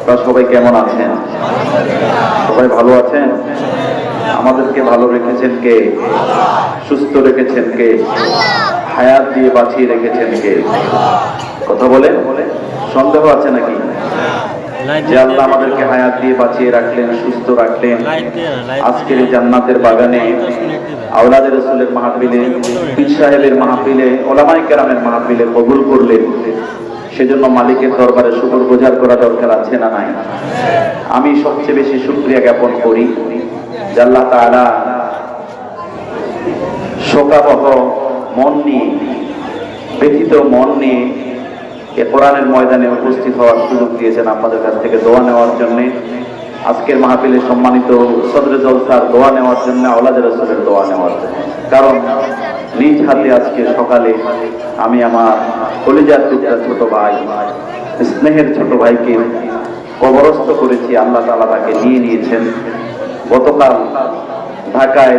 আপনারা সবাই কেমন আছেন? সবাই ভালো আছেন? আমাদেরকে ভালো রেখেছেন কে? সুস্থ রেখেছেন কে? হায়াত দিয়ে বাঁচিয়ে রেখেছেন কে? কথা বলেন? সন্দেহ আছে নাকি? যে আল্লাহ আমাদেরকে হায়াত দিয়ে বাঁচিয়ে রাখলেন, সুস্থ রাখলেন। আজকের জান্নাতের বাগানে আওলাদের রসুলের মাহফিলে, পীর সাহেবের মাহফিলে ওলামাই কেরামের মাহফিলে কবুল করলেন। সেজন্য মালিকের দরবারে শুকর বোঝার করা দরকার আছে না নাই? আমি সবচেয়ে বেশি শুক্রিয়া জ্ঞাপন করি আল্লাহ তাআলা শোকাবহ মন নিয়ে, ব্যথিত মন নিয়ে এ কোরআনের ময়দানে উপস্থিত হওয়ার সুযোগ দিয়েছেন আপনাদের কাছ থেকে দোয়া নেওয়ার জন্যে। আজকের মাহফিলে সম্মানিত সদরে জলসার দোয়া নেওয়ার জন্য আওলাদের রসুলের দোয়া নেওয়ার জন্য। কারণ নিজ হাতে আজকে সকালে আমি আমার কলিজার টুকরা ছোট ভাই, স্নেহের ছোট ভাইকে কবরস্থ করেছি, আল্লাহ তালা তাকে নিয়ে নিয়েছেন। গতকাল ঢাকায়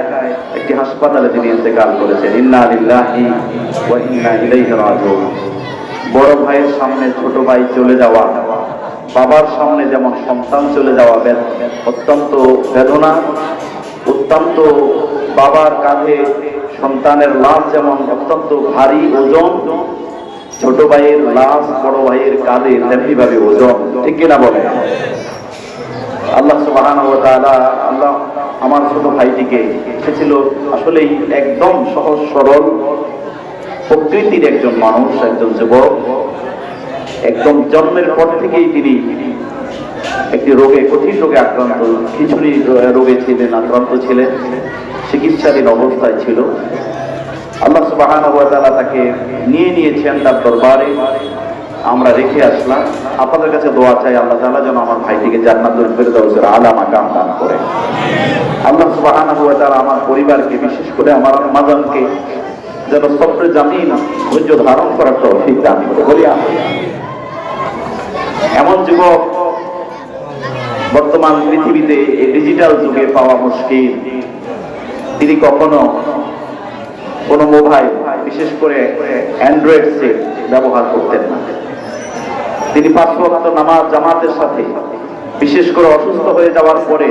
একটি হাসপাতালে তিনি ইন্তেকাল করেছেন। ইন্না লিল্লাহি ওয়া ইন্না ইলাইহি বড় ভাইয়ের সামনে ছোট ভাই চলে যাওয়া, বাবার সামনে যেমন সন্তান চলে যাওয়া অত্যন্ত বেদনা, অত্যন্ত বাবার কাঁধে সন্তানের লাশ যেমন অত্যন্ত ভারী ওজন, ছোট ভাইয়ের লাশ বড় ভাইয়ের কাঁধে তেমনি ভাবে ওজন। ঠিক কিনা বলে? আল্লাহ তাআলা, আল্লাহ আমার ছোট ভাইটিকে সে ছিল আসলেই একদম সহজ সরল, প্রকৃতির একজন মানুষ, একজন যুবক। একদম জন্মের পর থেকেই তিনি একটি রোগে কঠিন রোগে আক্রান্ত, খিচুড়ি রোগে ছিলেন, আক্রান্ত ছিলেন। চিকিৎসাধীন অবস্থায় ছিল। আল্লাহ সুবহানাহু ওয়া তাকে নিয়ে নিয়েছেন তার দরবারে। আমরা রেখে আসলাম। আপনাদের কাছে দোয়া চাই, আল্লাহ তাআলা যেন আমার ভাইটিকে জান্নাতুল ফেরদাউসের মাকাম দান করে। আল্লাহ সুবহানাহু ওয়া তাআলা আমার পরিবারকে, বিশেষ করে আমার মাজানকে যেন সবরে জামিন, ধৈর্য ধারণ করার তৌফিক দান করে। বলি। এমন যুবক বর্তমান পৃথিবীতে এই ডিজিটাল যুগে পাওয়া মুশকিল। তিনি কখনো কোনো মোবাইল, বিশেষ করে অ্যান্ড্রয়েড সেট ব্যবহার করতেন না। তিনি পাঁচ নামাজ জামাতের সাথে, বিশেষ করে অসুস্থ হয়ে যাওয়ার পরে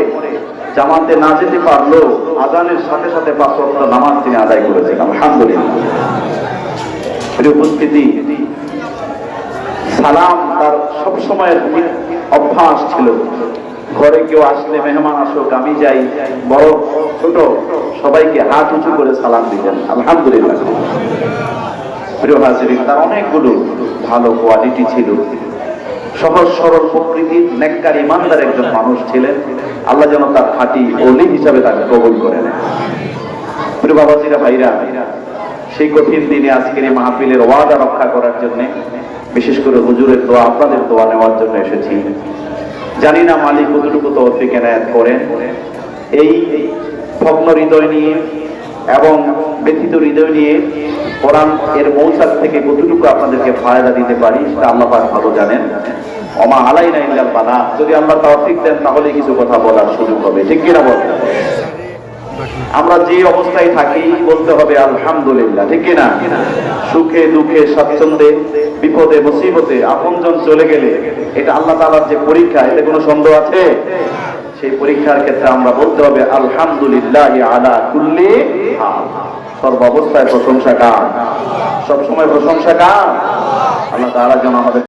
জামাতে না যেতে পারলেও আজানের সাথে সাথে পাঁচ নামাজ তিনি আদায় করেছেন। আলহামদুলিল্লাহ। উপস্থিতি, সালাম তার সবসময়ের অভ্যাস ছিল। ঘরে কেউ আসলে মেহমান আসুক, আমি যাই, বড়, ছোট সবাইকে হাত উঁচু করে সালাম দিতেন। আলহামদুলিল্লাহ। প্রিয় হাজিরিন, তার অনেকগুলো ভালো কোয়ালিটি ছিল। সহজ সরল প্রকৃতির নেককার ইমানদার একজন মানুষ ছিলেন। আল্লাহ যেন তার খাঁটি অলি হিসাবে তাকে কবুল করে নেন প্রিয় বাবাজিরা, ভাইরা, সেই কঠিন দিনে আজকের এই মাহফিলের ওয়াদা রক্ষা করার জন্য, বিশেষ করে হুজুরের দোয়া, আপনাদের দোয়া নেওয়ার জন্য এসেছি। জানি না মালিক কতটুকু তৌফিক এনায়াত করেন। এই ভগ্ন হৃদয় নিয়ে এবং ব্যথিত হৃদয় নিয়ে কোরআন এর মৌসাক থেকে কতটুকু আপনাদেরকে ফায়দা দিতে পারি, সেটা আল্লাহ ভালো জানেন। অমা আলাই না ইল্লাল বালা। যদি আল্লাহ তৌফিক দেন, তাহলে কিছু কথা বলার সুযোগ হবে। ঠিক কিনা বলেন আমরা যে অবস্থায় থাকি, বলতে হবে আলহামদুলিল্লাহ। ঠিক কিনা? সুখে, দুঃখে, স্বাচ্ছন্দ্যে, বিপদে, মুসিবতে, আপনজন চলে গেলে এটা আল্লাহ তাআলার যে পরীক্ষা, এতে কোনো সন্দেহ আছে? সেই পরীক্ষার ক্ষেত্রে আমরা বলতে হবে, আলহামদুলিল্লাহ আলা কুল্লি সর্বাবস্থায় প্রশংসা কার সবসময় প্রশংসা কার আল্লাহ তারা যেন আমাদের